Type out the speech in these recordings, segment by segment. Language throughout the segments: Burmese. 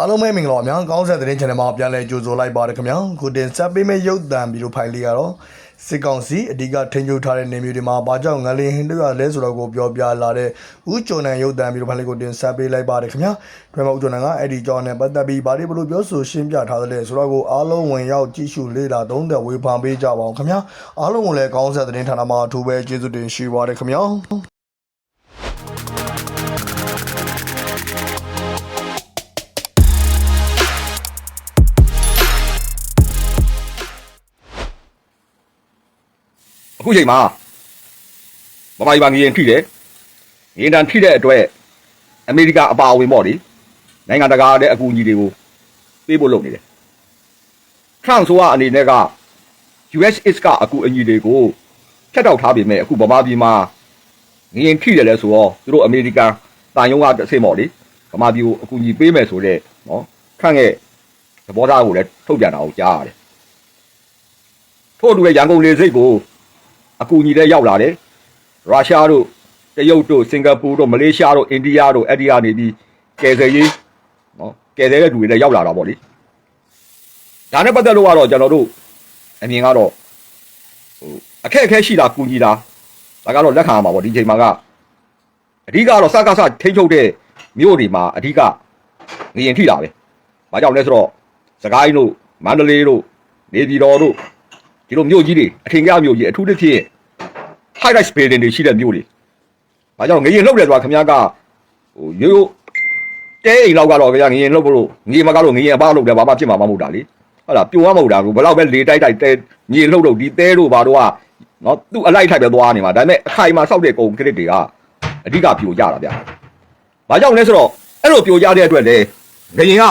အားလုံးပဲမင်္ဂလာပါများကောင်းဆက်တဲ့ channel မှာပြန်လည်ကြိုဆိုလိုက်ပါတယ်ခင်ဗျာခုတင်ဆက်ပေးမယ့်ရုပ်သံဗီဒီယိုဖိုင်လေးကတော့စစ်ကောင်စီအဓိကထိန်းချုပ်ထားတဲ့နေမျိုးတွေမှာဘာကြောင့်ငလင်ဟင်းတို့ရလဲဆိုတော့ကိုပြောပြလာတဲ့ဥကြုံနံရုပ်သံဗီဒီယိုဖိုင်လေးကိုတင်ဆက်ပေးလိုက်ပါတယ်ခင်ဗျာဒါပေမဲ့ဥကြုံနံကအဲ့ဒီကြောင်းနဲ့ပတ်သက်ပြီးဘာတွေဘလို့ပြောဆိုရှင်းပြထားသလဲဆိုတော့ကိုအားလုံးဝင်ရောက်ကြည့်ရှုလေ့လာသုံးသပ်ဝေဖန်ပေးကြပါအောင်ခင်ဗျာအားလုံးကိုလည်းကောင်းဆက်တဲ့ဌာနမှာအထူးပဲကျေးဇူးတင်ရှိပါတယ်ခင်ဗျာ အခုချိန်မှာမမကြီးပါငရင်ထိတယ်ငရင်တန်ထိတဲ့အတွက်အမေရိကအပါအဝင်ပေါ့လေနိုင်ငံတကာတဲ့အကူအညီတွေကိုပေးဖို့လုပ်နေတယ်ထရန့်ဆိုကအနေနဲ့က US ကအကူအညီတွေကိုဖြတ်တောက်ထားပေမဲ့အခုဗမာပြည်မှာငရင်ထိတယ်လဲဆိုတော့သူတို့အမေရိကန်တန်ယုံကတစ်ဆင့်ပေါ့လေဗမာပြည်ကိုအကူအညီပေးမယ်ဆိုတော့နော်ခန့်ရဲ့သဘောထားကိုလည်းထုတ်ပြန်တာကိုကြားရတယ်ထို့အတူပဲရန်ကုန်လေစိတ်ကို အကူအညီတွေရောက်လာတယ်ရုရှားတို့တရုတ်တို့စင်ကာပူတို့မလေးရှားတို့အိန္ဒိယတို့အဲ့ဒီကနေပြီးကယ်ဆယ်ရေးနော်ကယ်ဆယ်တဲ့လူတွေလည်းရောက်လာတာပေါ့လေဒါနဲ့ပတ်သက်လို့ကတော့ကျွန်တော်တို့အမြင်ကတော့ဟိုအခက်အခဲရှိတာကူညီတာဒါကတော့လက်ခံရမှာပေါ့ဒီချိန်မှာကအဓိကတော့စကားစထိန်းချုပ်တဲ့မြို့တွေမှာအဓိကငရင်ထိတာပဲဘာကြောင့်လဲဆိုတော့စကိုင်းတို့မန္တလေးတို့နေပြည်တော်တို့ ဒီလိုမြို့ကြီးတွေအထင်ကြီးမြို့ကြီးအထူးသဖြင့် high rise building တွေရှိတဲ့မြို့တွေ။ဘာကြောင့်ငရင်လှုပ်တယ်ဆိုတာခင်ဗျားကဟိုရိုးရိုးတဲအိမ်လောက်ကတော့ခင်ဗျာငရင်လှုပ်လို့ငရင်မကတော့ငရင်အပလှုပ်တယ်ဘာမှဖြစ်မှာမဟုတ်တာလေ။ဟုတ်လားပြိုရမဟုတ်တာဘူးဘယ်တော့ပဲလေတိုက်တိုက်တဲငရင်လှုပ်လို့ဒီတဲတို့ဘာတို့ကနော်သူ့အလိုက်ထိုက်ပဲသွားနေမှာဒါပေမဲ့အခိုင်မှာစောက်တဲ့ကုန်ကရစ်တွေကအဓိကပြိုကြတာဗျာ။ဘာကြောင့်လဲဆိုတော့အဲ့လိုပြိုကြတဲ့အတွက်လေငရင်က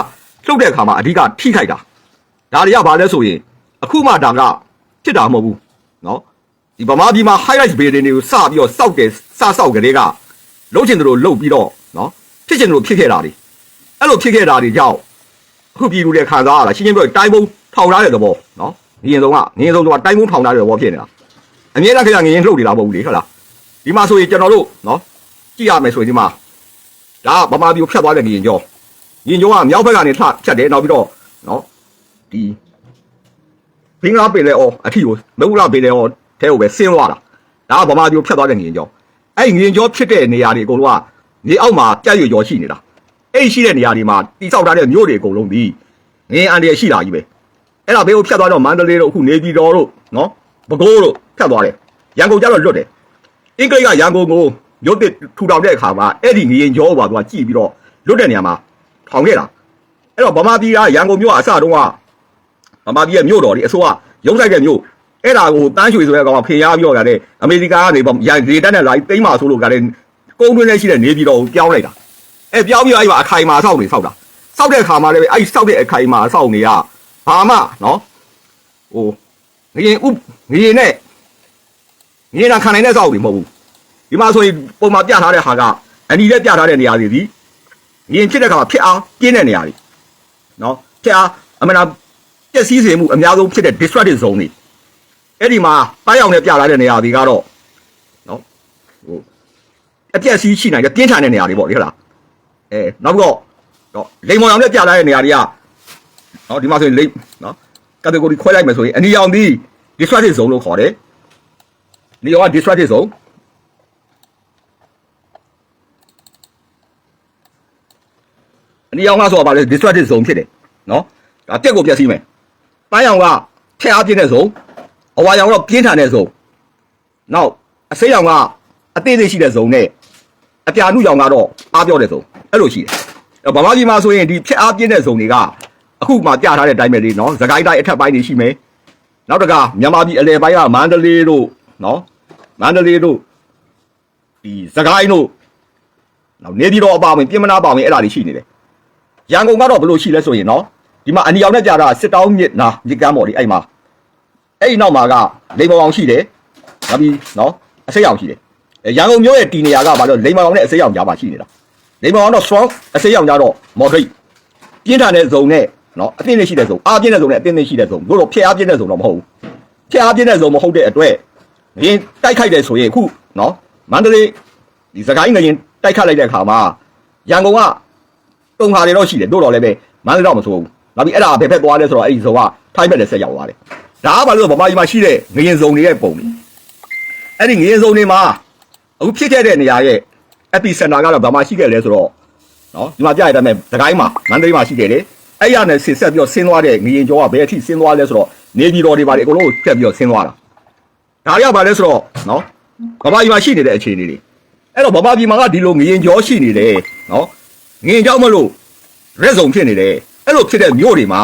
လှုပ်တဲ့အခါမှာအဓိကထိခိုက်တာ။ဒါတွေကဘာလဲဆိုရင်အခုမှဒါက ဖြစ်တာမဟုတ်ဘူးနော်ဒီဗမာပြည်မှာ highlight ဗီဒီယိုတွေကိုစပြီးတော့စောက်တယ်စစောက်ကလေးကလှုပ်ချင်တယ်လို့လှုပ်ပြီးတော့နော်ဖြစ်ချင်တယ်လို့ဖြစ်ခဲ့တာတွေအဲ့လိုဖြစ်ခဲ့တာတွေကြောင့်အခုပြည်လူတွေခံစားရတာရှင်းရှင်းပြောတိုင်းပုံထောင်ထားတဲ့သဘောနော်ဒီရင်ဆုံးကငင်းဆုံးကတိုင်းပုံထောင်ထားတဲ့သဘောဖြစ်နေတာအမြဲတမ်းခင်ဗျာငင်းရင်လှုပ်နေတာမဟုတ်ဘူးလေဟုတ်လားဒီမှာဆိုရင်ကျွန်တော်တို့နော်ကြည့်ရမယ်ဆိုရင်ဒီမှာဒါဗမာပြည်ကိုဖြတ်သွားတဲ့ငင်းကြောငင်းကြောကမြောက်ဘက်ကနေလှဖြတ်တယ်နောက်ပြီးတော့နော်ဒီ ဘင်္ဂလားပင်လဲအော်အထီကိုမဟုတ်လားပင်လဲအော်ထဲကိုပဲဆင်းသွားတာဒါကဗမာပြည်ကိုဖြတ်သွားတဲ့ငရင်ကျော်အဲ့ငရင်ကျော်ဖြစ်တဲ့နေရာတွေအကုန်လုံးကမြေအောက်မှာကြက်ရွရော်ရှိနေတာအဲ့ရှိတဲ့နေရာတွေမှာတိဆောက်ထားတဲ့မြို့တွေအကုန်လုံးဒီငရင်အန်တရရှိတာကြီးပဲအဲ့ဒါဘေးကိုဖြတ်သွားတော့မန္တလေးတို့အခုနေပြည်တော်တို့နော်ပဲခူးတို့ဖြတ်သွားတယ်ရန်ကုန်ကျတော့လွတ်တယ်အင်္ဂလိပ်ကရန်ကုန်ကိုမြို့တစ်ထူထောင်တဲ့အခါမှာအဲ့ဒီငရင်ကျော်ပါသူကကြည့်ပြီးတော့လွတ်တဲ့နေရာမှာထောင်ခဲ့တာအဲ့တော့ဗမာပြည်ကရန်ကုန်မြို့ကအစတုန်းက ဗမာပြည်ရဲ့မြို့တော်ဒီအစိုးရရုံးဆိုင်တဲ့မြို့အဲ့ဒါကိုတန်းရွှေဆိုတဲ့ကောင်ကဖင်ရပြီးတော့ကလည်းအမေရိကန်ကနေရန်ဒေတက်နဲ့လာပြီးတိမ့်မာဆိုလို့ကလည်းကုန်းတွင်းနဲ့ရှိတဲ့နေပြည်တော်ကိုပြောင်းလိုက်တာအဲ့ပြောင်းပြီးတော့အဲ့မှာအခိုင်မာဆောက်နေဆောက်တာဆောက်တဲ့အခါမှာလည်းအဲ့ဆောက်တဲ့အခိုင်မာဆောက်နေရဘာမှနော်ဟိုငရင်ဥငရင်နဲ့ငရင်ကခံနိုင်တဲ့ဆောက်တွေမဟုတ်ဘူးဒီမှာဆိုရင်ပုံမှာပြထားတဲ့ဟာကအနီနဲ့ပြထားတဲ့နေရာတွေဒီငရင်ဖြစ်တဲ့အခါမှာဖြစ်အောင်ပြင်းတဲ့နေရာတွေနော်ဖြစ်အောင်အမှန်တရား ပျက်စီးစေမှုအများဆုံးဖြစ်တဲ့ destructive zone တွေအဲ့ဒီမှာပါရောက်နဲ့ပြလာတဲ့နေရာတွေကတော့နော်ဟိုအပျက်စီးရှိနိုင်တဲ့ပြင်းထန်တဲ့နေရာတွေပေါ့လေဟုတ်လားအဲနောက်ပြီးတော့တော့လိမ်မောင်အောင်နဲ့ပြလာတဲ့နေရာတွေကနော်ဒီမှာဆိုရင်လိမ်နော် category ခွဲလိုက်မယ်ဆိုရင်အနီရောင်ဒီ destructive zone လို့ခေါ်တယ်နေရောက destructive zone အနီရောင်ကဆိုတာဘာလဲ destructive zone ဖြစ်တယ်နော်ဒါတက်ကိုပျက်စီးမယ် ပန်းရောင်ကဖျက်အားပြင်းတဲ့ဇုံအဝါရောင်ကတော့ပြင်းထန်တဲ့ဇုံနောက်အစိမ်းရောင်ကအသေးသေးရှိတဲ့ဇုံနဲ့အပြာနုရောင်ကတော့အားပြောတဲ့ဇုံအဲ့လိုရှိတယ်အဲ့ဗမာပြည်မှာဆိုရင်ဒီဖျက်အားပြင်းတဲ့ဇုံတွေကအခုမှပြထားတဲ့အတိုင်းပဲလေနော်သခိုင်းတိုင်းအထက်ပိုင်းတွေရှိမယ်နောက်တကမြန်မာပြည်အလယ်ပိုင်းကမန္တလေးတို့နော်မန္တလေးတို့ဒီသခိုင်းတို့နောက်နေပြည်တော်အပါဝင်ပြင်မနာအပါဝင်အဲ့ဒါတွေရှိနေတယ်ရန်ကုန်ကတော့ဘယ်လိုရှိလဲဆိုရင်နော် ဒီမှာအနီအောင်နဲ့ကြာတာစစ်တောင်းမြစ်နာမြစ်ကမ်းပေါ်လေအဲ့မှာအဲ့ဒီနောက်မှာကလိမ္မောင်အောင်ရှိတယ်နောက်ပြီးနော်အစိမ်းအောင်ရှိတယ်အဲရန်ကုန်မြို့ရဲ့တီနေရာကဘာလို့လိမ္မောင်အောင်နဲ့အစိမ်းအောင်ကြားမှာရှိနေတာလိမ္မောင်အောင်တော့ strong အစိမ်းအောင်ကြတော့ moderate ပြင်းထန်တဲ့ဇုံနဲ့နော်အသင်းနဲ့ရှိတဲ့ဇုံအားပြင်းတဲ့ဇုံနဲ့အသင်းနဲ့ရှိတဲ့ဇုံတို့တော့ဖျက်အားပြင်းတဲ့ဇုံတော့မဟုတ်ဘူးဖျက်အားပြင်းတဲ့ဇုံမဟုတ်တဲ့အတွက်ငရင်တိုက်ခိုက်တယ်ဆိုရင်အခုနော်မန္တလေးဒီစကိုင်းငရင်တိုက်ခတ်လိုက်တဲ့အခါမှာရန်ကုန်ကတုံခါတွေတော့ရှိတယ်တို့တော့လည်းပဲမန္တလေးတော့မဆိုးဘူး နောက်ပြီးအဲ့ဒါဘယ်ဘက်သွားလဲဆိုတော့အဲ့ဒီဇုံကထိုင်းဘက်လည်းဆက်ရောက်သွားတယ်ဒါကဘာလို့လဲဆိုတော့ဗမာပြည်မှာရှိတဲ့ငရင်ဇုံတွေရဲ့ပုံတွေအဲ့ဒီငရင်ဇုံတွေမှာအခုဖြစ်ခဲ့တဲ့နေရာရဲ့ epicenter ကတော့ဗမာရှိခဲ့လဲဆိုတော့နော်ဒီမှာပြရတဲ့အတိုင်းဒကိုင်းမှာမန္တလေးမှာရှိခဲ့တယ်အဲ့ရနဲ့ဆင်ဆက်ပြီးတော့ဆင်းသွားတဲ့ငရင်ကျော်ကဘယ်အထိဆင်းသွားလဲဆိုတော့နေပြည်တော်တွေပါလေအကုန်လုံးကိုဖြတ်ပြီးတော့ဆင်းသွားတာဒါတွေကဘာလဲဆိုတော့နော်ဗမာပြည်မှာရှိနေတဲ့အခြေအနေတွေအဲ့တော့ဗမာပြည်မှာကဒီလိုငရင်ကျော်ရှိနေတယ်နော်ငရင်ကျော်မလို့ red zone ဖြစ်နေတယ် အဲ့လိုဖြစ်တဲ့မြို့တွေမှာ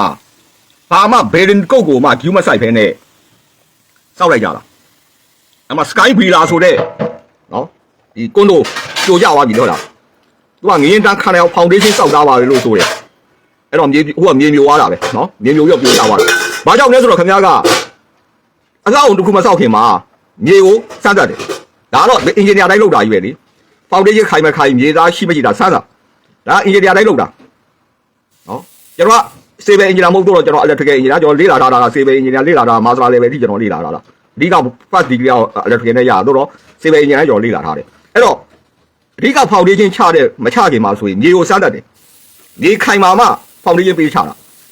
ဘာမှဘယ်ရင်ကုတ်ကိုမှ view မဆိုင်ဖဲနဲ့စောက်လိုက်ကြတာအမ sky villa ဆိုတဲ့နော်ဒီကွန်ဒိုကြိုကြသွားပြီလို့လားသူကငရင်တန်းခါနေအောင် foundation စောက်သားပါလေလို့ဆိုတယ်အဲ့တော့မြေဟိုကမြေမျိုးသွားတာပဲနော်မြေမျိုးရောပြိုကြသွားတယ်ဘာကြောင့်လဲဆိုတော့ခင်ဗျားကအကောင့်တစ်ခုမစောက်ခင်မှာမြေကိုစမ်းတတ်တယ်ဒါတော့ engineer တိုင်းလုပ်တာကြီးပဲလေ foundation ခိုင်မခိုင်မြေသားရှိမရှိတာစမ်းတာဒါ engineer တိုင်းလုပ်တာနော် ကျွန်တော်က civil engineer မဟုတ်တော့ကျွန်တော် electrical engineer ကျွန်တော်လေ့လာထားတာက civil engineer လေ့လာတာ master level ထိကျွန်တော်လေ့လာထားတာအဓိက first degree က electrical နဲ့ရတော့တော့ civil engineer ကျွန်တော်လေ့လာထားတယ်အဲ့တော့အဓိက foundation ချတဲ့မချခင်မှာဆိုရင်မြေကိုစမ်းတတ်တယ်မြေခိုင်မာမှ foundation ပေးချတာ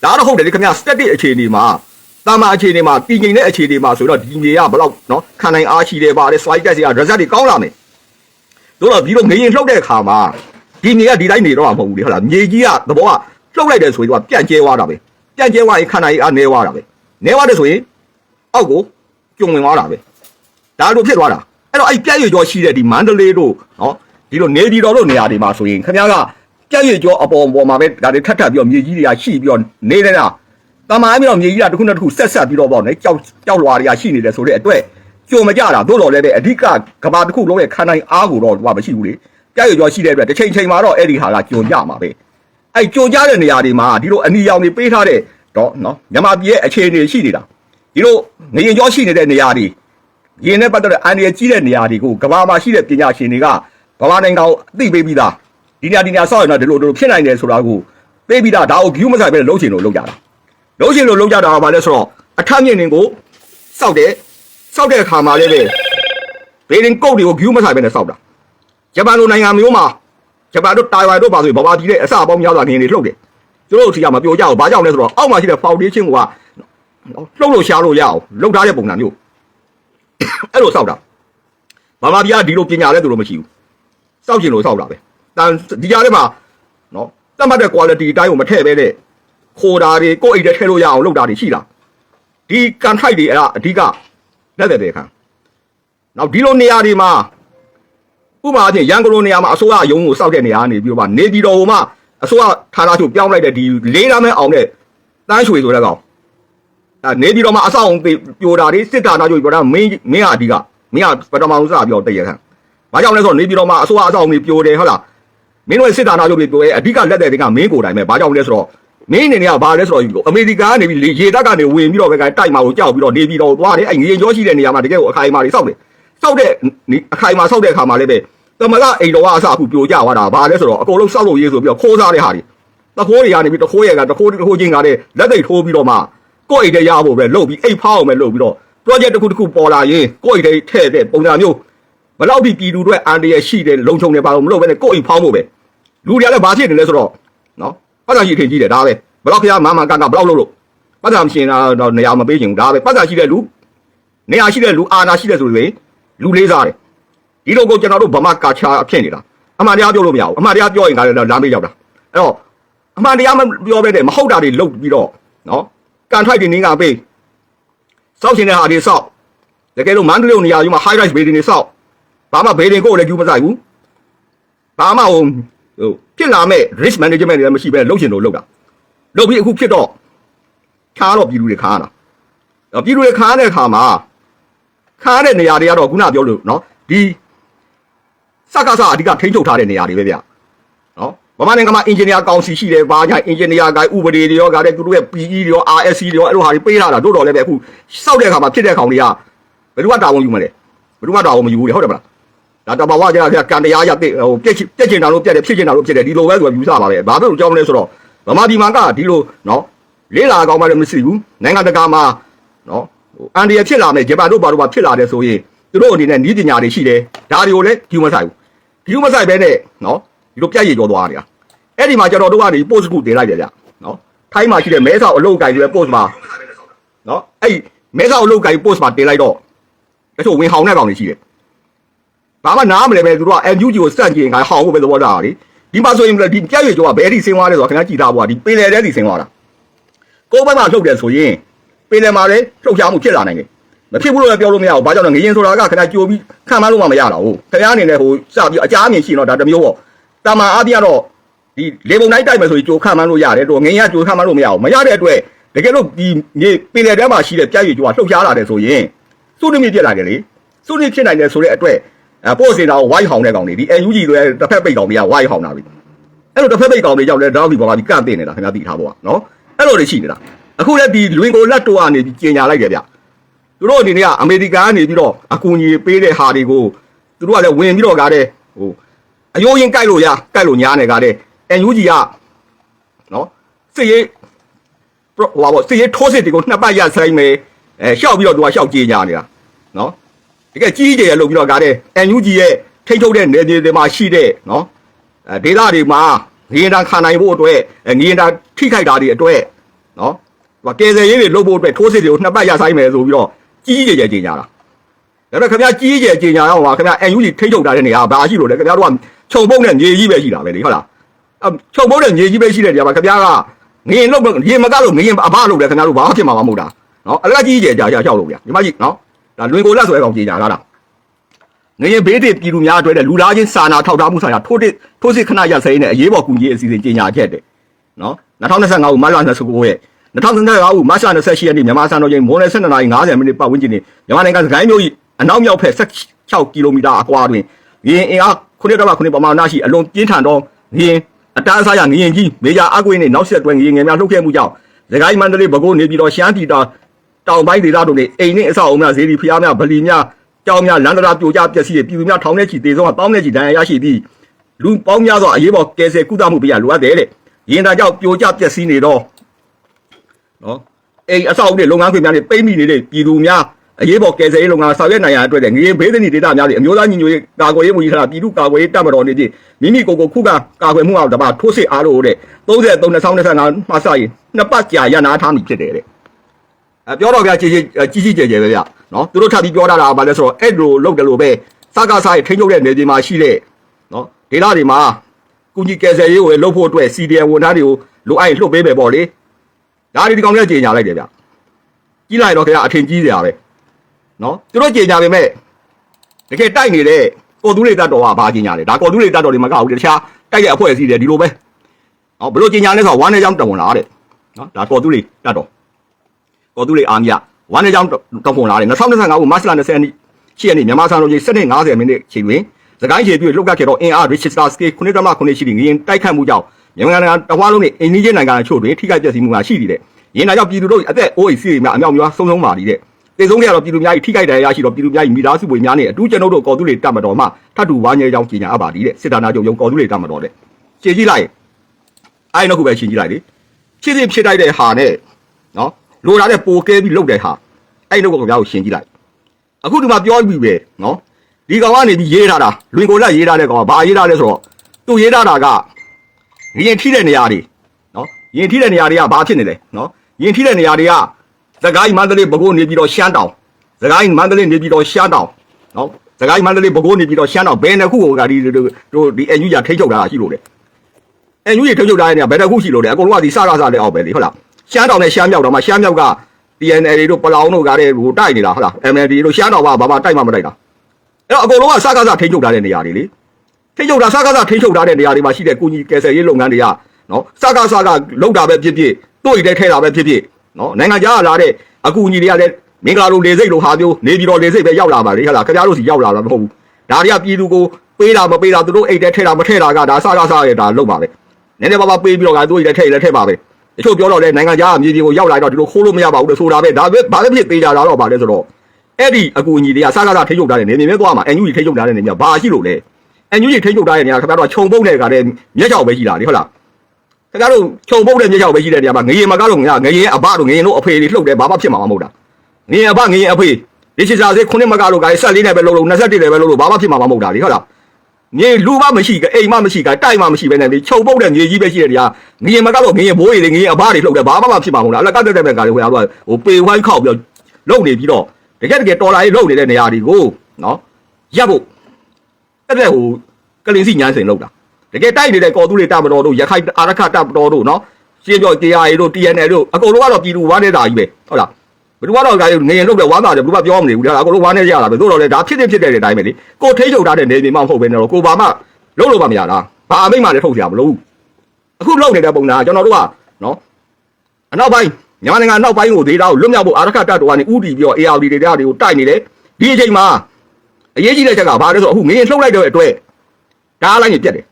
ဒါတော့ဟုတ်တယ်လေခင်ဗျ static အခြေအနေမှာတာမာအခြေအနေမှာတည်ငြိမ်တဲ့အခြေအနေမှာဆိုတော့ဒီမြေကဘယ်လောက်နော်ခံနိုင်အားရှိတယ်ပါတယ် slide test တွေက result တွေကောင်းလာမယ်တို့တော့ဒီလိုငရင်လှုပ်တဲ့အခါမှာဒီမြေကဒီတိုင်းနေတော့မှာမဟုတ်ဘူးလေဟုတ်လားမြေကြီးကသဘောက လှုပ်လိုက်တယ်ဆိုရင်သူကပြန့်ကျဲသွားတာပဲပြန့်ကျဲသွားရင်ခံနိုင်အားနေသွားတာပဲနေသွားတယ်ဆိုရင်အောက်ကိုကျုံဝင်သွားတာပဲဒါလိုဖြစ်သွားတာအဲ့တော့အဲ့ပြန့်ရည်ကျော်ရှိတဲ့ဒီမန္တလေးတို့နော်ဒီလိုနေပြည်တော်တို့နေရာတွေမှာဆိုရင်ခင်ဗျားကပြန့်ရည်ကျော်အပေါ်ပေါ်မှာပဲဒါတွေထပ်ထပ်ပြီးတော့မြေကြီးတွေကရှိပြီးတော့နေနေတာတမားပြီးတော့မြေကြီးကတစ်ခုနဲ့တစ်ခုဆက်ဆက်ပြီးတော့ပေါ့နော်ကြောက်ကြောက်လွာတွေကရှိနေတယ်ဆိုတဲ့အတွက်ကြုံမကြတာသို့တော်လည်းပဲအဓိကကဘာတစ်ခုလုံးရဲ့ခံနိုင်အားကိုတော့သူကမရှိဘူးလေပြည့်ရကျော်ရှိတဲ့အတွက်တစ်ချိန်ချိန်မှာတော့အဲ့ဒီဟာကကြုံကြမှာပဲ အဲ့ကြုံကြတဲ့နေရာတွေမှာဒီလိုအနီရောင်တွေပေးထားတဲ့တော့နော်မြန်မာပြည်ရဲ့အခြေအနေရှိနေတာဒီလိုငရင်ကျော်ရှိနေတဲ့နေရာတွေရင်းနဲ့ပတ်သက်တဲ့အန်ဒီရကြီးတဲ့နေရာတွေကိုကဘာမှာရှိတဲ့ပညာရှင်တွေကကဘာနိုင်ငံကိုအသိပေးပြီးသားဒီနေရာဒီနေရာဆောက်ရင်တော့ဒီလိုဒီလိုဖြစ်နိုင်တယ်ဆိုတာကိုပေးပြီးသားဒါကို view မဆိုင်ပဲလုံးချင်လို့လုံးကြတာလုံးရှင်လို့လုံးကြတာကဘာလဲဆိုတော့အထက်မြင့်တွေကိုစောက်တယ်စောက်တဲ့အခါမှာလည်းပဲဘေးရင်ကုတ်တွေကို view မဆိုင်ပဲနဲ့စောက်တာဂျပန်လိုနိုင်ငံမျိုးမှာ ဂျပန်တို့တိုင်ဝမ်တို့ပါဆိုရင်ဘာဘာကြီးတဲ့အစအပေါင်းများစွာငင်းတွေလှုပ်တယ်သူတို့အစီအမပြောကြအောင်ဘာကြောင့်လဲဆိုတော့အောက်မှာရှိတဲ့ foundation ကလှုပ်လို့ရှားလို့ရအောင်လှုပ်ထားတဲ့ပုံစံမျိုးအဲ့လိုစောက်တာဘာမှပြားဒီလိုပညာလဲသူတို့မရှိဘူးစောက်ကျင်လို့စောက်တာပဲတန်ဒီကြားထဲမှာနော်တတ်မှတ်တဲ့ quality အတိုင်းကိုမထည့်ပဲတဲ့ခိုတာတွေကိုယ့်အိတ်ထဲထည့်လို့ရအောင်လုပ်တာတွေရှိလားဒီကန်ထိုက်တွေအဲ့ဒါအဓိကလက်သက်တဲ့ခံနောက်ဒီလိုနေရာတွေမှာ ဥပမာအဖြစ်ရန်ကုန်လိုနေရာမှာအစိုးရအယုံကိုစောက်တဲ့နေရာကနေပြီးတော့မှနေပြည်တော်ဟိုမှာအစိုးရဌာနချုပ်ပြောင်းလိုက်တဲ့ဒီလေးနာမဲအောင်တဲ့တန်းရွှေဆိုတဲ့ကောင်အဲနေပြည်တော်မှာအဆောက်အုံပြိုတာတွေစစ်ဌာနချုပ်ပြောတာမင်းမင်းဟာအဓိကမင်းကပထမဦးစားပြောတည့်ရခံဘာကြောင့်လဲဆိုတော့နေပြည်တော်မှာအစိုးရအဆောက်အုံတွေပြိုတယ်ဟုတ်လားမင်းတို့ရဲ့စစ်ဌာနချုပ်တွေပြိုရဲ့အဓိကလက်တဲ့တွေကမင်းကိုယ်တိုင်ပဲဘာကြောင့်လဲဆိုတော့မင်းအနေနဲ့ကဘာလဲဆိုတော့အမေရိကန်ကနေပြီးရေတပ်ကနေဝင်ပြီးတော့ပဲတိုက်မှာကိုကြောက်ပြီးတော့နေပြီးတော့သွားတယ်အဲ့ငရေကြောရှိတဲ့နေရာမှာတကယ်ကိုအခိုင်အမာတွေစောက်တယ်စောက်တဲ့အခိုင်အမာစောက်တဲ့အခါမှာလည်းပဲ တမကအိမ်တော်ကအစအခုပြိုကျသွားတာဘာလဲဆိုတော့အကုန်လုံးစောက်လို့ရေးဆိုပြီးတော့ခိုးစားတဲ့ဟာတွေတခိုးတွေကနေပြီးတခိုးရကတခိုးတခိုးချင်းကလည်းလက်သိထိုးပြီးတော့မှကိုယ့်အိမ်ထဲရဖို့ပဲလုပ်ပြီးအိတ်ဖောက်အောင်ပဲလုပ်ပြီးတော့ project တစ်ခုတစ်ခုပေါ်လာရင်ကိုယ့်အိမ်ထဲထည့်တဲ့ပုံစံမျိုးဘယ်လောက်ဒီပြည်သူတွေအန်တရရှိတဲ့လုံခြုံနေပါလို့မလုပ်ဘဲနဲ့ကိုယ့်အိမ်ဖောက်ဖို့ပဲလူတွေကလည်းဘာဖြစ်နေလဲဆိုတော့နော်ပတ်စံရှိထင်ကြီးတယ်ဒါပဲဘလောက်ခရမမကန်ကဘလောက်လို့လို့ပတ်စံရှင်တော့နေရာမပေးချင်ဘူးဒါပဲပတ်စံရှိတဲ့လူနေရာရှိတဲ့လူအာနာရှိတဲ့ဆိုရင်လူလေးစားတယ် ဒီလိုကိုကျွန်တော်တို့ဗမာကာချာဖြစ်နေတာအမှန်တရားပြောလို့မရဘူးအမှန်တရားပြောရင်ကလည်းလမ်းမေးရောက်တာအဲ့တော့အမှန်တရားမပြောဘဲနဲ့မဟုတ်တာတွေလုပ်ပြီးတော့နော်ကန်ထိုက်တွေနင်းကပေးစောက်ရှင်တဲ့ဟာတွေစောက်တကယ်လို့မန္တလေးနေရာယူမှာ high rise building တွေစောက်ဘာမှဘေးတင်ကိုလည်းကျူးမဆိုင်ဘူးဘာမှဟိုဖြစ်လာမဲ့ risk management တွေလည်းမရှိဘဲလုပ်ရှင်လို့လုပ်တာလုပ်ပြီးအခုဖြစ်တော့ခါတော့ပြည်သူတွေခါရတာအဲ့ပြည်သူတွေခါရတဲ့အခါမှာခါရတဲ့နေရာတွေကတော့ခုနပြောလို့နော်ဒီ စကားစအဓိကထိန်းချုပ်ထားတဲ့နေရာတွေပဲဗျနော်ဗမာနိုင်ငံမှာအင်ဂျင်နီယာကောင်စီရှိတယ်ဘာညာအင်ဂျင်နီယာကိုင်ဥပဒေတွေရောကတဲ့သူတို့ရဲ့ PE တွေရော RSC တွေရောအဲ့လိုဟာတွေပေးထားတာတို့တော့လည်းပဲအခုစောက်တဲ့အခါမှာဖြစ်တဲ့ကောင်တွေကဘယ်သူကတာဝန်ယူမလဲဘယ်သူကတာဝန်မယူဘူးလေဟုတ်တယ်မလားဒါတဘာဝကျကကန်တရားရတဲ့ဟိုပြက်ပြက်ချင်တာလို့ပြက်တယ်ဖြစ်ချင်တာလို့ဖြစ်တယ်ဒီလိုပဲဆိုယူဆပါပဲဘာဖြစ်လို့ကြောင်းလဲဆိုတော့ဗမာပြည်မှာကဒီလိုနော်လေးလာကောင်းမှလည်းမရှိဘူးနိုင်ငံတကာမှာနော်ဟိုအန်ဒီရဖြစ်လာမယ်ဂျပန်တို့ဘာတို့ဘာဖြစ်လာတယ်ဆိုရင်သူတို့အနေနဲ့နီးပညာတွေရှိတယ်ဒါတွေကိုလည်းဒီမဆိုင်ဘူး ဒီမဆိုင်ပဲနဲ့နော်ဒီလိုပြက်ရည်ကြောသွားနေတာအဲ့ဒီမှာကျွန်တော်တို့ကနေ post ခုတင်လိုက်တယ်ဗျနော်ထိုင်းမှာရှိတဲ့မဲဆောက်အလုပ်ကိုင်ဆိုတဲ့ post မှာနော်အဲ့မဲဆောက်အလုပ်ကိုင် post မှာတင်လိုက်တော့တချို့ဝင်ဟောင်းတဲ့ကောင်တွေရှိတယ်ဘာမှနားမလဲပဲသူတို့က NUG ကိုစန့်ကျင်ခိုင်းဟောင်းဖို့ပဲသဘောထားတာလေဒီမှာဆိုရင်ဒီကြက်ရွေကျော်ကဘယ်အထိဆင်းသွားလဲဆိုတော့ခင်ဗျားကြည်သားဘောကဒီပင်လယ်ထဲထိဆင်းသွားတာကိုယ်ဘက်မှာလှုပ်တယ်ဆိုရင်ပင်လယ်မှာလည်းလှုပ်ရှားမှုဖြစ်လာနိုင်တယ်မ ဖြစ်ဘူးလို့လည်းပြောလို့မရဘူးဘာကြောင့်လဲငရင်ဆိုတာကခင်ဗျားကြိုပြီးခံမလို့မှမရတာဟုတ်ခင်ဗျားအနေနဲ့ဟိုစပြီးအကြမ်းမြင်ရှိတော့ဒါတစ်မျိုးပေါ့တာမန်အားပြတော့ဒီလေပုံတိုင်းတိုက်မယ်ဆိုရင်ကြိုခန့်မှန်းလို့ရတယ်တော့ငင်းရကြိုခန့်မှန်းလို့မရဘူးမရတဲ့အတွက်တကယ်လို့ဒီမြေပင်လယ်ထဲမှာရှိတဲ့ပြည့်ရည်ကြိုကလှုပ်ရှားလာတယ်ဆိုရင်စုနှိမ့်ဖြစ်လာတယ်လေစုနှိမ့်ဖြစ်နိုင်တယ်ဆိုတဲ့အတွက်အပို့စင်တာကိုဝိုင်းဟောင်းတဲ့ကောင်တွေဒီ NUG ဆိုတဲ့တစ်ဖက်ပိတ်ကောင်တွေကဝိုင်းဟောင်းတာပြီအဲ့လိုတစ်ဖက်ပိတ်ကောင်တွေကြောင့်လည်းတောက်ဒီပေါ်မှာဒီကန့်တင်နေတာခင်ဗျားသိထားဖို့ကနော်အဲ့လိုတွေရှိနေတာအခုလည်းဒီလွင်ကိုလက်တိုကနေပြီးကျင်ညာလိုက်တယ်ဗျ သူတို့အနေနဲ့ကအမေရိကန်ကနေပြီးတော့အကူအညီပေးတဲ့ဟာတွေကိုသူတို့ကလည်းဝင်ပြီးတော့ကားတဲ့ဟိုအယိုးရင်ကြိုက်လို့ရကြိုက်လို့ညားနေကားတဲ့ NUG ကနော်စစ်ရေးဟိုပါပေါ့စစ်ရေးထိုးစစ်တွေကိုနှစ်ပတ်ရဆိုင်မယ်အဲရှောက်ပြီးတော့သူကရှောက်ကြေးညာနေတာနော်တကယ်ကြီးကြီးရလို့ပြီးတော့ကားတဲ့ NUG ရဲ့ထိတ်ထုတ်တဲ့နေပြည်တော်မှာရှိတဲ့နော်အဲဒေသတွေမှာငရင်တန်ခံနိုင်ဖို့အတွက်ငရင်တန်ထိခိုက်တာတွေအတွက်နော်ဟိုကယ်ဆယ်ရေးတွေလုပ်ဖို့အတွက်ထိုးစစ်တွေကိုနှစ်ပတ်ရဆိုင်မယ်ဆိုပြီးတော့ ကြီးကြီးကျယ်ကျယ်ကြေညာတာဒါပေမဲ့ခင်ဗျားကြီးကြီးကျယ်ကျယ်ကြေညာတော့ဟာခင်ဗျာ NUG ထိတ်ထုတ်တာတဲ့နေရာဘာရှိလို့လဲခင်ဗျားတို့ကခြုံပုတ်နဲ့မြေကြီးပဲရှိတာပဲလေဟုတ်လားအချုပ်ဖို့တဲ့မြေကြီးပဲရှိတဲ့နေရာမှာခင်ဗျားကငရင်လောက်ရင်မကလို့ငရင်အဘလို့လေခင်ဗျားတို့ဘာမှဖြစ်မှာမဟုတ်တာနော်အလက်ကြီးကြီးကြာကြာရှောက်လို့ဗျာညီမကြီးနော်ဒါလွင်ကိုလက်ဆိုရကောင်ကြေညာလာတာငရင်ဘေးတည်ပြည်သူများအတွက်တဲ့လူသားချင်းစာနာထောက်ထားမှုဆိုင်ရာထိုးတစ်ထိုးစစ်ခဏရဆိုင်နဲ့အရေးပေါ်ကူညီအစီအစဉ်ကြေညာချက်တဲ့နော်2025ခုမတ်လ29ရက် 2025ခုမတ်လ28ရက်နေ့မြန်မာစံတော်ချိန်မိုးနယ်7:50မိနစ်ပတ်ဝန်းကျင်နေမြန်မာနိုင်ငံစကိုင်းမြို့၏အနောက်မြောက်ဖက်16ကီလိုမီတာအကွာတွင်ငရင်အင်အား9.9ပမာဏရှိအလွန်ပြင်းထန်သောငရင်အတန်းစားရငရင်ကြီးမေဂျာအကွေးနဲ့နောက်ဆက်တွဲငရင်ငယ်များလှုပ်ခဲ့မှုကြောင့်သခိုင်းမန္တလေးပဲခူးနေပြည်တော်ရှမ်းပြည်တော်တောင်ပိုင်းဒေသတို့နဲ့အိမ်နဲ့အဆောက်အုံများဇေဒီဖျားများဗလီများကြောင်များလန္ဒရာပြိုကျပျက်စီးတဲ့ပြည်သူများထောင်ထဲချီတေဆုံးကတောင်းထဲချီဒဏ်ရာရရှိပြီးလူပေါင်းများစွာအရေးပေါ်ကယ်ဆယ်ကုသမှုပေးရလိုအပ်တယ်တဲ့ရင်တန်ကြောင့်ပြိုကျပျက်စီးနေတော့ နော်အိမ်အဆောက်အုံတွေလုပ်ငန်းခွင်များနဲ့ပိတ်မိနေတဲ့ပြည်သူများအရေးပေါ်ကယ်ဆယ်ရေးလုပ်ငန်းဆောင်ရွက်နိုင်ရန်အတွက်လည်းငရေဘေးသနီဒေသများတွေအမျိုးသားညီညွတ်ရေးကာကွယ်ရေးဝန်ကြီးဌာနပြည်သူ့ကာကွယ်ရေးတပ်မတော်နေဖြင့်မိမိကိုယ်ကိုခုခံကာကွယ်မှုအောင်တပါထိုးစစ်အားလို့တဲ့33 2025မှစရင်နှစ်ပတ်ကြာရနာထားမိဖြစ်တယ်တဲ့အဲပြောတော့ဗျာကြီးကြီးကြီးကြီးကျယ်ကျယ်ပဲဗျနော်သူတို့ထပ်ပြီးပြောတာကဘာလဲဆိုတော့အဲ့လိုလုပ်တယ်လို့ပဲစကားစားထိန်းချုပ်တဲ့နေပြည်မှာရှိတဲ့နော်ဒေသတွေမှာကုကြီးကယ်ဆယ်ရေးကိုလှုပ်ဖို့အတွက် CDN ဝန်ထမ်းတွေကိုလိုအပ်ရင်လှုပ်ပေးမယ်ပေါ့လေ ဒါဒီဒီကောင်လေးကြေညာလိုက်တယ်ဗျကြီးလိုက်တော့ခင်ဗျအထင်ကြီးစရာပဲနော်သူတို့ကြေညာပေမဲ့တကယ်တိုက်နေတဲ့ကော်တူးတွေတတ်တော်ကဘာကြေညာလဲဒါကော်တူးတွေတတ်တော်တွေမကဘူးတခြားတိုက်ရဲ့အဖွဲ့အစည်းတွေဒီလိုပဲနော်ဘလို့ကြေညာလဲဆိုတော့ဝမ်းနေကြောင်းတဝန်လာတဲ့နော်ဒါကော်တူးတွေတတ်တော်ကော်တူးတွေအားမြဝမ်းနေကြောင်းတဝန်လာတဲ့2025ခုမတ်လ20ရက်နေ့ရှိရနေ့မြန်မာစံတော်ကြီး7:50မိနစ်ချိန်တွင်စကိုင်းခြေပြည့်လုတ်ကတ်ခဲ့တော့အင်အား register scale 9.9ရှိတဲ့ငရင်တိုက်ခတ်မှုကြောင့် မြန်မာနိုင်ငံတဝါလုံးနဲ့အိန္ဒိယနိုင်ငံအချို့တွင်ထိခိုက်ပျက်စီးမှုများရှိနေတယ်။ရင်းနာကြောင့်ပြည်သူတို့အသက်အိုးအိမ်စီးတွေများအမြောက်များဆုံးဆုံးပါသည်တဲ့။တေဆုံးကြတော့ပြည်သူများကြီးထိခိုက်တယ်ရရှိတော့ပြည်သူများကြီးမိသားစုဝင်များနဲ့အတူကျွန်ုပ်တို့ကော်သူတွေတတ်မတော်မှထပ်တူဝါညဲကြောင်းကြီးညာအပ်ပါသည်တဲ့စစ်တာနာချုပ်ရုံကော်သူတွေတတ်မတော်တဲ့ရှင်းကြည့်လိုက်အဲ့နောက်ခုပဲရှင်းကြည့်လိုက်လေဖြစ်ဖြစ်ဖြစ်တိုက်တဲ့ဟာနဲ့နော်လိုလာတဲ့ပိုကဲပြီးလုတ်တဲ့ဟာအဲ့နောက်ကကြောက်ရှင်းကြည့်လိုက်အခုဒီမှာပြောပြီးပဲနော်ဒီကောင်ကနေပြီးရေးထားတာလွင်ကိုလက်ရေးထားတဲ့ကောင်ကဘာရေးထားလဲဆိုတော့သူရေးထားတာက ရင်ထိတဲ့နေရာတွေနော်ရင်ထိတဲ့နေရာတွေကဘာဖြစ်နေလဲနော်ရင်ထိတဲ့နေရာတွေကသခိုင်းမန္တလေးပဲခူးနေပြီးတော့ရှမ်းတောင်သခိုင်းမန္တလေးနေပြီးတော့ရှမ်းတောင်နော်သခိုင်းမန္တလေးပဲခူးနေပြီးတော့ရှမ်းတောင်ဘယ်နှခုဟိုကဒီတို့ဒီအန်ယူရထိတ်ချုပ်တာရှိလို့လေအန်ယူရထိတ်ချုပ်တာတဲ့နေရာဘယ်နှခုရှိလို့လဲအကုန်လုံးကဒီစရစတဲ့အောက်ပဲလေဟုတ်လားရှမ်းတောင်နဲ့ရှမ်းမြောက်တော့မှရှမ်းမြောက်က TNL တို့ပလောင်တို့ကတဲ့ဟိုတိုက်နေတာဟုတ်လား MND တို့ရှမ်းတောင်ကဘာမှတိုက်မှမတိုက်တာအဲ့တော့အကုန်လုံးကစကားစထိတ်ချုပ်တာတဲ့နေရာတွေလေ ထိတ်ချုပ်တာစကားစထိတ်ချုပ်တာတဲ့နေရာတွေမှာရှိတဲ့ကုညီကယ်ဆယ်ရေးလုပ်ငန်းတွေကနော်စကားစကလောက်တာပဲဖြစ်ဖြစ်တို့ရတဲ့ထဲတာပဲဖြစ်ဖြစ်နော်နိုင်ငံခြားကလာတဲ့အကူအညီတွေကလည်းမင်္ဂလာလိုလေစိတ်လိုဟာမျိုးနေပြီးတော့လေစိတ်ပဲရောက်လာပါလေဟဲ့လားခင်ဗျားတို့စီရောက်လာတာမဟုတ်ဘူးဒါတွေကပြည်သူကိုပေးတာမပေးတာသူတို့အိတ်တဲထဲတာမထဲတာကဒါစကားစရဲဒါလုပ်ပါပဲနည်းနည်းပါးပါးပေးပြီးတော့ကတို့ရတဲ့ထဲလည်းထဲပါပဲတချို့ပြောတော့လေနိုင်ငံခြားကမြေပြင်ကိုရောက်လာတော့ဒီလိုခိုးလို့မရပါဘူးလို့ဆိုတာပဲဒါပဲဘာပဲဖြစ်သေးကြတာတော့ဗာလဲဆိုတော့အဲ့ဒီအကူအညီတွေကစကားစထိချုပ်ထားတဲ့နေနေမဲသွားမှာအန်ယူကြီးထိချုပ်ထားတဲ့နေမြဘာရှိလို့လဲ အန်ယူကြီးထိချုပ်ထားတဲ့နေရာခင်ဗျားတို့ခြုံပုတ်တဲ့ကလည်းမျက်ကြောက်ပဲရှိတာလေဟုတ်လားခင်ဗျားတို့ခြုံပုတ်တဲ့မြေချောက်ပဲရှိတဲ့နေရာမှာငရင်မကားလို့ငါငရင်အဘတို့ငရင်တို့အဖေတွေလှုပ်တယ်ဘာမှဖြစ်မှာမဟုတ်တာငရင်အဘငရင်အဖေဒီချစ်စာစေးခုနှစ်မကားလို့ကလည်းဆက်လေးနဲ့ပဲလှုပ်လို့21နဲ့ပဲလှုပ်လို့ဘာမှဖြစ်မှာမဟုတ်တာလေဟုတ်လားမြေလူမမရှိကအိမ်မမရှိကတိုက်မမရှိပဲနဲ့ဒီခြုံပုတ်တဲ့မြေကြီးပဲရှိတဲ့တရားငရင်မကတော့ငရင်ဘိုးရည်ငရင်အဘားတွေလှုပ်တယ်ဘာမှမဖြစ်မှာမဟုတ်လားအလကတက်တဲ့ဘက်ကလည်းဟိုကတော့ဟိုပေဝိုင်းခောက်ပြီးလုံနေပြီးတော့တကယ်တကယ်တော်လာရေးလုံနေတဲ့နေရာတွေကိုနော်ရပ်ဖို့ အဲ့ဒါဟိုကလင်စီညာစင်လောက်တာတကယ်တိုက်နေတဲ့ကော်သူတွေတမတော်တို့ရခိုင်အာရခတမတော်တို့နော်ရှင်းပြော KIA တို့ TNL တို့အကုန်လုံးကတော့ပြည်သူဝါနေတာကြီးပဲဟုတ်လားဘယ်သူကတော့ငရင်လုတ်တယ်ဝမ်းသာတယ်ဘယ်သူမှပြောမနေဘူးဒါအကုန်လုံးဝမ်းနေရတာပဲသို့တော်လည်းဒါဖြစ်နေဖြစ်တဲ့အတိုင်းပဲလေကိုထိချုပ်ထားတဲ့နေမြေမှမဟုတ်ပဲနဲ့တော့ကိုဘာမှလုတ်လို့မှမရတာဘာအမိတ်မှလည်းထုတ်ကြမလို့အခုလုတ်နေတဲ့ပုံစံကကျွန်တော်တို့ကနော်အနောက်ပိုင်းမြန်မာနိုင်ငံအနောက်ပိုင်းကိုဒေတာကိုလွတ်မြောက်ဖို့အာရခတတ်တော်ကနေဥတီပြီးတော့ ARD တွေတရားတွေကိုတိုက်နေတယ်ဒီအချိန်မှာ အရေးကြီးတဲ့ချက်ကဘာလဲဆိုတော့အခုငရင်လှုပ်လိုက်တဲ့အတွက်ဒါအလိုက်နေပြက်တယ်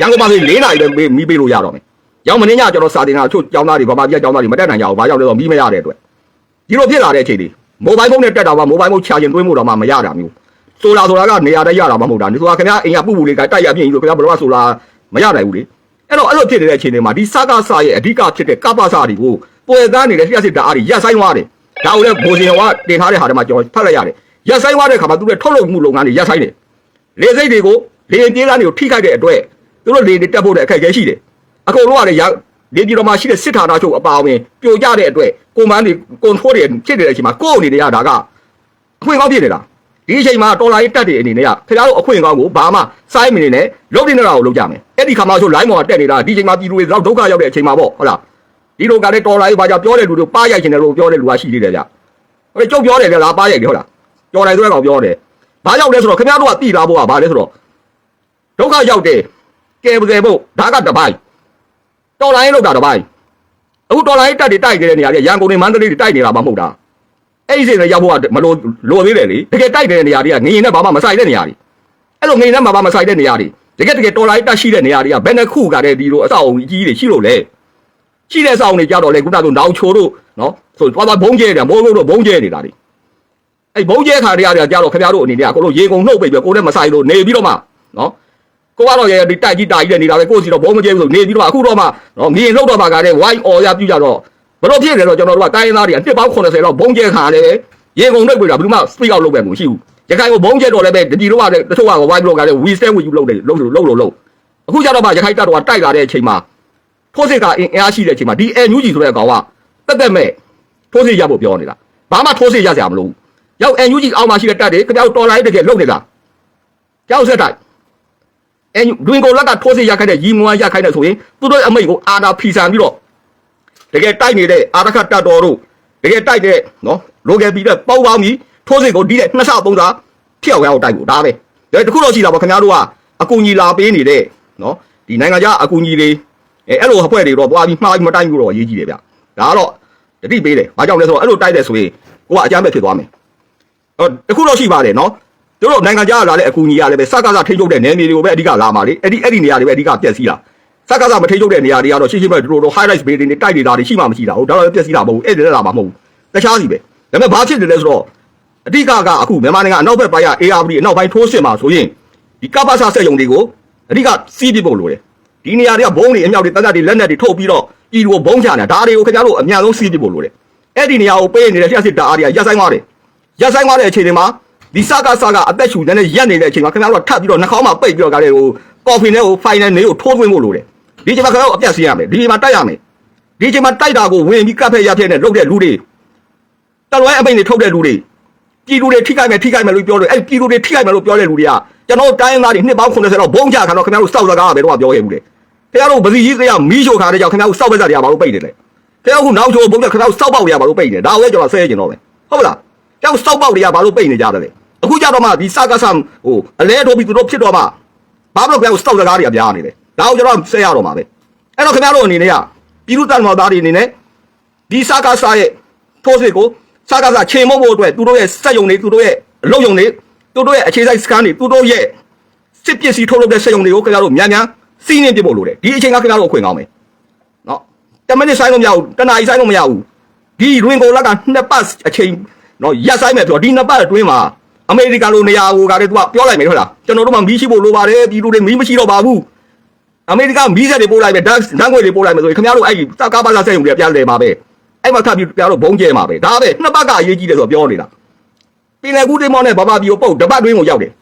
ရန်ကုန်မှာဆို၄နာရီပဲမီးပေးလို့ရတော့မယ်ရောက်မင်းညကျွန်တော်စာတင်တာအချို့ကျောင်းသားတွေဗမာပြည်ကျောင်းသားတွေမတက်နိုင်ကြဘူးဘာကြောင့်လဲဆိုတော့မီးမရတဲ့အတွက်ဒီလိုဖြစ်လာတဲ့အချိန်တွေမိုဘိုင်းဖုန်းနဲ့တက်တာပါမိုဘိုင်းဖုန်းချာကျင်သွင်းဖို့တော့မှမရတာမျိုးဆိုလာဆိုတာကနေရာတည်းရတာမှမဟုတ်တာဒီဆိုတာခင်ဗျားအိမ်ကပူပူလေးကတိုက်ရပြင်းပြီးတော့ခင်ဗျားဘယ်တော့မှဆိုလာမရနိုင်ဘူးလေအဲ့တော့အဲ့လိုဖြစ်နေတဲ့အချိန်တွေမှာဒီစကားစာရဲ့အဓိကဖြစ်တဲ့ကပ္ပစာတွေကိုပွဲသားနေတဲ့လျှက်စစ်တအားတွေရက်ဆိုင်သွားတယ်ဒါကိုလည်းဘိုးစင်ဟောကတင်ထားတဲ့ဟာတွေမှာကျွန်တော်ဖတ်လိုက်ရတယ် ရက်ဆိုင်သွားတဲ့ခါမှာသူတို့ထုတ်လုပ်မှုလုပ်ငန်းတွေရက်ဆိုင်တယ်လေစိတ်တွေကိုလေရင်ပြေးသားတွေကိုထိခိုက်တဲ့အတွက်သူတို့လေတွေတက်ဖို့တဲ့အခက်အခဲရှိတယ်အကုန်လုံးကလည်းနေပြည်တော်မှာရှိတဲ့စစ်ဌာနချုပ်အပါအဝင်ပြိုကျတဲ့အတွက်ကွန်မန်းတွေကွန်ထရိုးတွေဖြစ်နေတဲ့အချိန်မှာကိုယ့်အနေနဲ့ရတာကအခွင့်ကောင်းဖြစ်နေတာဒီအချိန်မှာတော်လာရေးတက်တဲ့အနေနဲ့ကခင်ဗျားတို့အခွင့်ကောင်းကိုဘာမှစိုင်းမနေနဲ့လုပ်နေတာကိုလုပ်ကြမယ်အဲ့ဒီခါမှဆို line ပေါ်တက်နေတာဒီအချိန်မှာပြည်သူတွေတော့ဒုက္ခရောက်တဲ့အချိန်မှာပေါ့ဟုတ်လားဒီလိုကလည်းတော်လာရေးဘာကြောင့်ပြောတဲ့လူတွေပါရိုက်ချင်တယ်လို့ပြောတဲ့လူကရှိသေးတယ်ဗျဟိုကျုပ်ပြောတယ်လေလားပါရိုက်တယ်ဟုတ်လား ကြော်လိုက်ဆိုတဲ့ကောင်ပြောတယ်ဘာကြောင့်လဲဆိုတော့ခင်ဗျားတို့ကတိလာဖို့ကဘာလဲဆိုတော့ဒုက္ခရောက်တယ်ကဲပကယ်ဖို့ဒါကတပိုင်းတော်လာရေးလောက်တာတပိုင်းအခုဒေါ်လာရေးတက်တွေတိုက်နေတဲ့နေရာတွေရန်ကုန်တွေမန္တလေးတွေတိုက်နေတာမှမဟုတ်တာအဲ့ဒီစိတ်နဲ့ရောက်ဖို့ကမလို့လိုသေးတယ်လေတကယ်တိုက်တဲ့နေရာတွေကငရင်နဲ့ဘာမှမဆိုင်တဲ့နေရာတွေအဲ့လိုငရင်နဲ့ဘာမှမဆိုင်တဲ့နေရာတွေတကယ်တကယ်ဒေါ်လာရေးတက်ရှိတဲ့နေရာတွေကဘယ်နှခုကတဲ့ဒီလိုအဆောက်အုံကြီးတွေရှိလို့လဲရှိတဲ့အဆောက်အုံတွေကြတော့လေခုနကဆိုနောင်ချိုတို့နော်ဆိုသွားသွားဘုံကျဲတယ်မိုးလို့တော့ဘုံကျဲနေတာတွေ အဲ့ဘုံကျဲခါတွေကကြတော့ခင်ဗျားတို့အနေနဲ့ကိုလို့ရေကုန်နှုတ်ပိတ်ပြီးကိုလည်းမဆိုင်လို့နေပြီးတော့မှနော်ကိုကတော့ရဲဒီတိုက်ကြီးတာကြီးနဲ့နေတာပဲကိုစီတော့ဘုံမကျဲဘူးဆိုနေပြီးတော့အခုတော့မှနော်မြင်လောက်တော့ပါကတဲ့ wine or ရပြကြတော့ဘလို့ဖြစ်နေတော့ကျွန်တော်တို့ကတိုင်းရင်းသားတွေအနှစ်ပေါင်း80လောက်ဘုံကျဲခါတယ်ရေကုန်နှုတ်ပြတာဘယ်သူမှ speak out လုပ်ပဲမရှိဘူးရခိုင်ကိုဘုံကျဲတော့လည်းပဲဒီလိုကလည်းတချို့က wine blog ကလည်း we stand with you လုပ်တယ်လုပ်လို့လုပ်လို့လုပ်အခုကျတော့မှရခိုင်တပ်တော်ကတိုက်လာတဲ့အချိန်မှာထိုးစစ်ကအင်အားရှိတဲ့အချိန်မှာဒီ NUG ဆိုတဲ့ကောင်ကတက်တက်မဲ့ထိုးစစ်ရဖို့ပြောနေတာဘာမှထိုးစစ်ရစရာမလိုဘူး ရောက် NUG အောက်မှာရှိတဲ့တပ်တွေခင်ဗျားတို့တော်လိုင်းတကယ်လုပ်နေတာကြောက်ဆက်တိုက်အဲဒွင်ကိုလက်ကထိုးစစ်ရခိုင်းတဲ့ရီမွန်ရခိုင်းတဲ့ဆိုရင်သူတို့အမိတ်ကိုအာနာဖီဆန်ပြီးတော့တကယ်တိုက်နေတဲ့အာရခတ်တပ်တော်တို့တကယ်တိုက်တဲ့နော်လိုကယ်ပြီးတဲ့ပေါပေါင်းပြီးထိုးစစ်ကိုဒီတဲ့နှစ်ဆပုံသာဖျောက်ရအောင်တိုက်ဖို့ဒါပဲဒါတခုတော့ရှိတာပေါ့ခင်ဗျားတို့ကအကူညီလာပေးနေတဲ့နော်ဒီနိုင်ငံခြားအကူညီတွေအဲအဲ့လိုအဖွဲ့တွေတော့ပွားပြီးမှားပြီးမတိုက်ဘူးတော့အရေးကြီးတယ်ဗျဒါကတော့တတိပေးတယ်ဘာကြောင့်လဲဆိုတော့အဲ့လိုတိုက်တယ်ဆိုရင်ကိုကအကြမ်းပဲဖြစ်သွားမယ် ဟောတခုတော့ရှိပါတယ်နော်တို့တို့နိုင်ငံခြားကလာတဲ့အကူအညီရလည်းပဲစကားစထိန်းချုပ်တဲ့နယ်မြေတွေကိုပဲအဓိကလာမှာလေအဲ့ဒီအဲ့ဒီနေရာတွေပဲအဓိကပြက်စီးတာစကားစမထိန်းချုပ်တဲ့နေရာတွေကတော့ရှင်းရှင်းပဲတို့တို့ highlight ဘေးတွေနဲ့တိုက်နေတာတွေရှိမှမရှိတာဟုတ်ဒါတော့ပြက်စီးတာမဟုတ်ဘူးအဲ့ဒီလည်းလာမှာမဟုတ်ဘူးတခြားစီပဲဒါပေမဲ့ဘာဖြစ်နေလဲဆိုတော့အဓိကကအခုမြန်မာနိုင်ငံအနောက်ဘက်ပိုင်းက ARD အနောက်ပိုင်းထိုးစစ်မှာဆိုရင်ဒီကပ္ပဆဆက်ယုံတွေကိုအဓိကစီးပြဖို့လိုတယ်ဒီနေရာတွေကဘုံတွေအမြောက်တွေတက်တက်တွေလက်နက်တွေထုတ်ပြီးတော့ပြည်သူကိုဘုံချနေတာဒါတွေကိုခင်ဗျားတို့အများဆုံးစီးပြဖို့လိုတယ်အဲ့ဒီနေရာကိုပေးနေတဲ့လျှက်စစ်တာအားတွေကရက်ဆိုင်သွားတယ် ရက်ဆိုင်သွားတဲ့အချိန်တွေမှာဒီစကားစကားအသက်ရှူနေနဲ့ရက်နေတဲ့အချိန်မှာခင်ဗျားတို့ကထပ်ပြီးတော့နှာခေါင်းမှာပိတ်ပြီးတော့ကလည်းဟိုကော်ဖီနဲ့ဟိုဖိုင်နယ်နေကိုထိုးသွင်းဖို့လိုတယ်ဒီချိန်မှာခင်ဗျားတို့အပြတ်စီးရမယ်ဒီချိန်မှာတိုက်ရမယ်ဒီချိန်မှာတိုက်တာကိုဝင်ပြီးကပ်ဖက်ရက်ဖက်နဲ့လုပ်တဲ့လူတွေတလွဲအပိန်တွေထုတ်တဲ့လူတွေပြည်သူတွေထိခိုက်မယ်ထိခိုက်မယ်လို့ပြောတယ်အဲ့ပြည်သူတွေထိခိုက်မယ်လို့ပြောတဲ့လူတွေကကျွန်တော်တိုင်းရင်းသားတွေနှစ်ပေါင်း80လောက်ဘုံချခံတော့ခင်ဗျားတို့စောက်စကားပဲတော့ပြောခဲ့ဘူးလေခင်ဗျားတို့ဗစီကြီးကမီးရှို့ခါတဲ့ကြောင့်ခင်ဗျားတို့စောက်ဘက်စားတွေကဘာလို့ပိတ်နေလဲခင်ဗျားတို့နောက်ချိုးဘုံကခင်ဗျားတို့စောက်ပေါက်တွေကဘာလို့ပိတ်နေဒါကိုလည်းကျွန်တော်ဆဲကျင်တော့မယ်ဟုတ်လား ကျောင်းစောက်ပေါက်တွေကဘာလို့ပိတ်နေကြတယ်လဲအခုကြတော့မှဒီစကားဆမ်ဟိုအလဲတော်ပြီးသူတို့ဖြစ်တော့မှဘာလို့ကြောင်စောက်စကားတွေကများနေလဲဒါကိုကျွန်တော်ဆက်ရတော့မှာပဲအဲ့တော့ခင်ဗျားတို့အနေနဲ့ကပြည်သူ့တန်မော်သားတွေအနေနဲ့ဒီစကားဆာရဲ့ထိုးစစ်ကိုစကားဆာချိန်မုတ်ဖို့အတွက်သူတို့ရဲ့စက်ယုံတွေသူတို့ရဲ့အလုပ်ယုံတွေသူတို့ရဲ့အခြေစိုက်စကန်တွေသူတို့ရဲ့စစ်ပစ္စည်းထုတ်လုပ်တဲ့စက်ယုံတွေကိုခင်ဗျားတို့များများစီးနှင်းပြဖို့လိုတယ်ဒီအချိန်ကခင်ဗျားတို့အခွင့်ကောင်းမယ်နော်တမနစ်ဆိုင်လို့မရဘူးတနားရီဆိုင်လို့မရဘူးဒီရွင်ကိုလက်ကနှစ်ပတ်အချိန် နော်ရက်ဆိုင်မဲ့ဆိုတော့ဒီနှစ်ပတ်အတွင်းမှာအမေရိကန်လိုနေရာဟိုကလည်းသူကပြောလိုက်မယ်ဟုတ်လားကျွန်တော်တို့မှမီးရှိဖို့လိုပါတယ်ပြည်သူတွေမီးမရှိတော့ပါဘူးအမေရိကန်မီးဆက်တွေပို့လိုက်မယ်ဓာတ်ဓာတ်ငွေတွေပို့လိုက်မယ်ဆိုရင်ခင်ဗျားတို့အဲ့ဒီစကားပါလာဆက်ရုံတွေပြန်လဲမှာပဲအဲ့မှာထပ်ပြီးခင်ဗျားတို့ဘုံကျဲမှာပဲဒါပဲနှစ်ပတ်ကအရေးကြီးတယ်ဆိုတော့ပြောနေတာပင်လယ်ကူးတိမောနဲ့ဘာဘာဘီကိုပုတ်တပတ်တွင်းကိုရောက်တယ်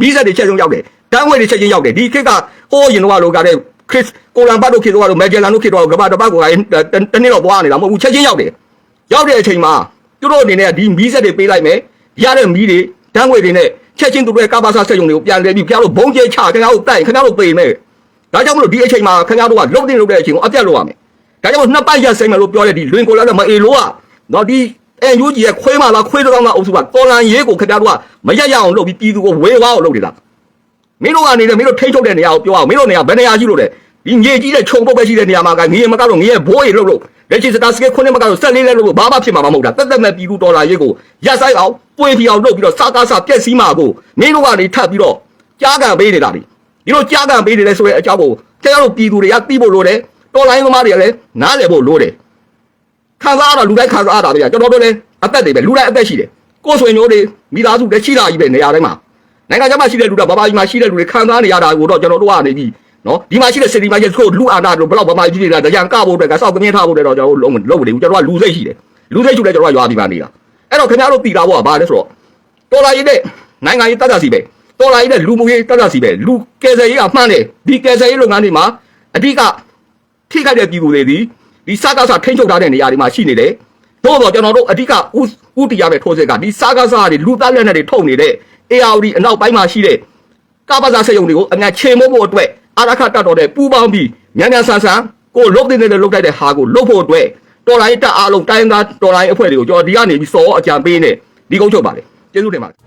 မီးဆက်တွေချက်ဆုံးရောက်တယ်တန်းဝဲတွေချက်ချင်းရောက်တယ်ဒီခေတ်ကဟိုးရင်တော့လောကတဲ့ခရစ်ကိုလံဘတ်တို့ခေတ်တော့မက်ဂျယ်လန်တို့ခေတ်တော့ကမ္ဘာတစ်ပတ်ကိုတနေ့တော့သွားနေတာမဟုတ်ဘူးချက်ချင်းရောက်တယ်ရောက်တဲ့အချိန်မှာ သူတို့အနေနဲ့ဒီမီးဆက်တွေပေးလိုက်မယ်ရတဲ့မီးတွေတန်းဝဲတွေနဲ့ချက်ချင်းသူတို့ရဲ့ကာဘာစာဆက်ယုံတွေကိုပြန်လဲပြီးခင်ဗျားတို့ဘုံကျဲချခင်ဗျားတို့တိုက်ခင်ဗျားတို့ပေမယ်ဒါကြောင့်မလို့ဒီအချိန်မှာခင်ဗျားတို့ကလုတ်တင်လုတ်တဲ့အချိန်ကိုအပြတ်လုပ်ရမယ်ဒါကြောင့်နှစ်ပတ်ရက်ဆိုင်မယ်လို့ပြောတဲ့ဒီလွင်ကိုလာတဲ့မအေလို့ကတော့ဒီအန်ယူဂျီရဲ့ခွေးမလားခွေးတောင်းလားအုပ်စုကတော်လန်ရေးကိုခင်ဗျားတို့ကမရက်ရအောင်လုပ်ပြီးပြည်သူကိုဝေဝါအောင်လုပ်နေတာမင်းတို့ကနေတယ်မင်းတို့ထိန်းချုပ်တဲ့နေရာကိုပြောအောင်မင်းတို့နေရာဘယ်နေရာရှိလို့လဲဒီငေကြီးတဲ့ခြုံပုတ်ပဲရှိတဲ့နေရာမှာကငေမကတော့ငေရဲ့ဘိုးရီလှုပ်လို့ လက်ချီစတာစကေခုနှစ်မကတော့ဆက်လေးလဲလို့ဘာမှဖြစ်မှာမဟုတ်တာတက်တက်မဲ့ပြည်သူတော်လာရေးကိုရက်ဆိုင်အောင်ပွေဖီအောင်လုပ်ပြီးတော့စားကားစားပြက်စီးမှာကိုမင်းတို့ကနေထပ်ပြီးတော့ကြားကန်ပေးနေတာဒီဒီလိုကြားကန်ပေးနေလဲဆိုတဲ့အကြောင်းကိုကျွန်တော်တို့ပြည်သူတွေကသိဖို့လိုတယ်တော်လိုင်းသမားတွေကလည်းနားလည်ဖို့လိုတယ်ခံစားရတာလူတိုင်းခံစားရတာဗျာကျွန်တော်တို့လည်းအသက်တွေပဲလူတိုင်းအသက်ရှိတယ်ကိုယ်ဆွေမျိုးတွေမိသားစုတွေရှိတာကြီးပဲနေရာတိုင်းမှာနိုင်ငံခြားမှာရှိတဲ့လူတွေဘာဘာကြီးမှာရှိတဲ့လူတွေခံစားနေရတာကိုတော့ကျွန်တော်တို့ကနေပြီး နော်ဒီမှာရှိတဲ့စီတီမှာရဲ့ကိုလူအာနာတို့ဘလောက်ဘာဘာကြီးတွေလားတရားကဖို့အတွက်ကစောက်ကမြင်ထားဖို့အတွက်တော့ကျွန်တော်တို့လုံးလုံးမနေဘူးကျွန်တော်ကလူစိတ်ရှိတယ်လူစိတ်ရှိတယ်ကျွန်တော်ကရွာပြီးပါနေတာအဲ့တော့ခင်ဗျားတို့တည်တာဘောကဘာလဲဆိုတော့တော်လာရေးတဲ့နိုင်ငံရေးတတ်တာစီပဲတော်လာရေးတဲ့လူမှုရေးတတ်တာစီပဲလူကယ်ဆယ်ရေးကမှန်းတယ်ဒီကယ်ဆယ်ရေးလုပ်ငန်းတွေမှာအဓိကထိခိုက်တဲ့ပြည်သူတွေဒီဒီစကားစားထိန်းချုပ်ထားတဲ့နေရာတွေမှာရှိနေတယ်။သို့တော့ကျွန်တော်တို့အဓိကဥဥတီရမယ့်ထိုးစစ်ကဒီစကားစားတွေလူသားလက်နက်တွေထုတ်နေတဲ့ ARD အနောက်ပိုင်းမှာရှိတဲ့ကပ္ပဇာစက်ယုံတွေကိုအငါချေမိုးဖို့အတွက် အာရခတတ်တော်တဲ့ပူပေါင်းပြီးမြန်မြန်ဆန်ဆန်ကိုလုတ်တဲ့နဲ့လုတ်တိုက်တဲ့ဟာကိုလုတ်ဖို့အတွက်တော်လိုင်းတက်အားလုံးတိုင်းသားတော်လိုင်းအဖွဲ့တွေကိုကျွန်တော်ဒီကနေပြီးစောအကြံပေးနေဒီကုန်းချုပ်ပါလေကျေးဇူးတင်ပါတယ်